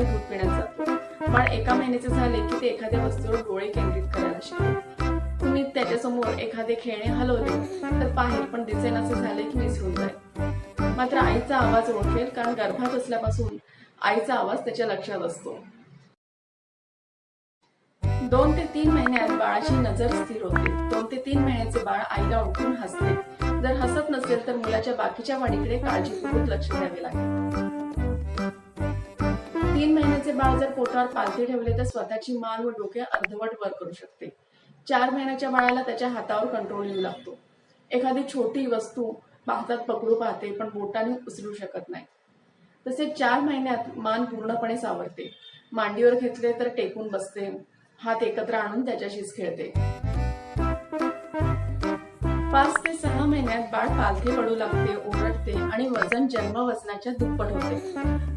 आणि दूध पिण्यात जातो. बाळ एका महिन्याचे झाले की ते एखाद्या वस्तूवर डोळे केंद्रित करायला शिकते तुम्ही त्याच्यासमोर एखादे खेळणे हलवले तर पाहिल पण दिसेन असे झाले की विसरून जाईल. मात्र आईचा आवाज ओळखेल कारण गर्भात असल्यापासून आईचा आवाज त्याच्या लक्षात असतो. दोन ते तीन महिन्यात बाळाची नजर स्थिर होते. दोन ते तीन महिन्याचे बाळ आईला ओळखून हसते. जर हसत नसेल तर मुलाच्या बाकीच्या वाढीकडे काळजीपूर्वक लक्ष द्यावे लागेल. तीन महिन्याचे बाळ जर पोटावर पालथी ठेवले तर स्वतःची मान व डोके अर्धवट वर करू शकते. चार महिन्याच्या बाळाला त्याच्या हातावर कंट्रोल येऊ लागतो. एखादी छोटी वस्तू हातात पकडू पाहते पण बोटाने उचलू शकत नाही. तसेच चार महिन्यात मान पूर्णपणे सावरते. मांडीवर घेतले तर टेकून बसते. हात एकत्र आणून त्याच्याशीच खेळते. पाच ते महिन्यात बाळ पालथे पडू लागते ओरडते आणि वजन जन्म वजनाच्या दुप्पट होते.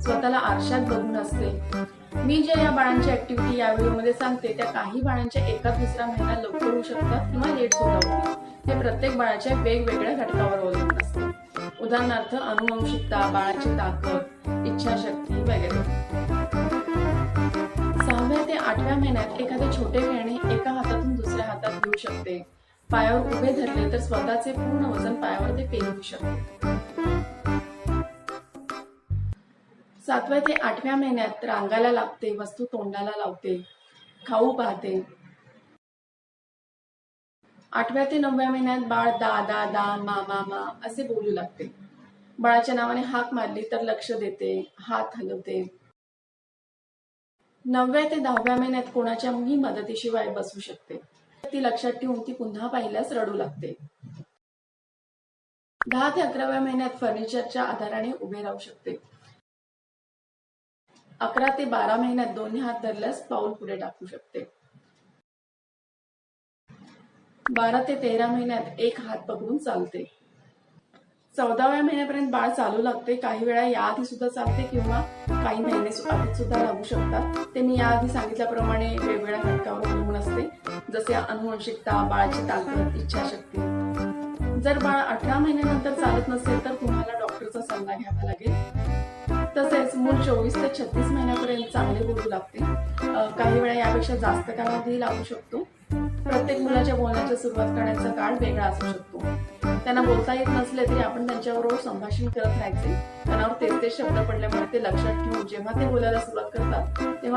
स्वतःला आरशात बघून असते मी ज्या या बाळांची ऍक्टिव्हिटी या व्हिडिओमध्ये सांगते त्या काही बाळांच्या एका दुसरा महिना लवकर होऊ शकतात किंवा लेट सुद्धा होते. ते प्रत्येक बाळाच्या वेगवेगळ्या घटकावर अवलंबून असते. उदाहरणार्थ अनुवंशिकता बाळाची ताकद इच्छाशक्ती वगैरे. सहाव्या ते आठव्या महिन्यात एखादे छोटे खेळणे एका हातातून दुसऱ्या हातात घेऊ शकते. पायावर उभे धरले तर स्वतःचे पूर्ण वजन पायावर ते पेलवू शकते. सातव्या ते आठव्या महिन्यात रांगाला लागते वस्तू तोंडाला लावते खाऊ पाहते. आठव्या ते नवव्या महिन्यात बाळ दा दा दा मा मा मा असे बोलू लागते. बाळाच्या नावाने हाक मारली तर लक्ष देते हात हलवते. नवव्या ते दहाव्या महिन्यात कोणाच्याही मदतीशिवाय बसू शकते. ती लक्षात ठेवून ती पुन्हा पाहिल्यास रडू लागते. दहा ते अकराव्या महिन्यात फर्निचरच्या आधाराने उभे राहू शकते. अकरा ते बारा महिन्यात दोन्ही हात धरल्यास पाऊल पुढे टाकू शकते. बारा ते तेरा महिन्यात एक हात पकडून चालते. चौदाव्या महिन्यापर्यंत बाळ चालू लागते काही वेळा याआधी सुद्धा चालते किंवा काही महिने आधी सुद्धा लागू शकतात. ते मी याआधी सांगितल्याप्रमाणे वेगवेगळ्या घटकावर अवलंबून असते. जसे अनुवंशिकता बाळाची ताकद इच्छाशक्ती. जर बाळ अठरा महिन्यानंतर चालत नसेल तर तुम्हाला डॉक्टरचा सल्ला घ्यावा लागेल. तसेच मूल चोवीस ते छत्तीस महिन्यापर्यंत चांगले बोलू लागते. काही वेळा यापेक्षा जास्त कालावधी लागू शकतो. प्रत्येक मुलाच्या बोलण्याची सुरुवात करण्याचा काळ वेगळा असू शकतो. त्यांना बोलता येत नसले तरी आपण त्यांच्याबरोबर संभाषण करत राहायचे. त्यांना तेच ते शब्द पडल्यामुळे ते लक्षात ठेवून जेव्हा ते बोलायला सुरुवात करतात तेव्हा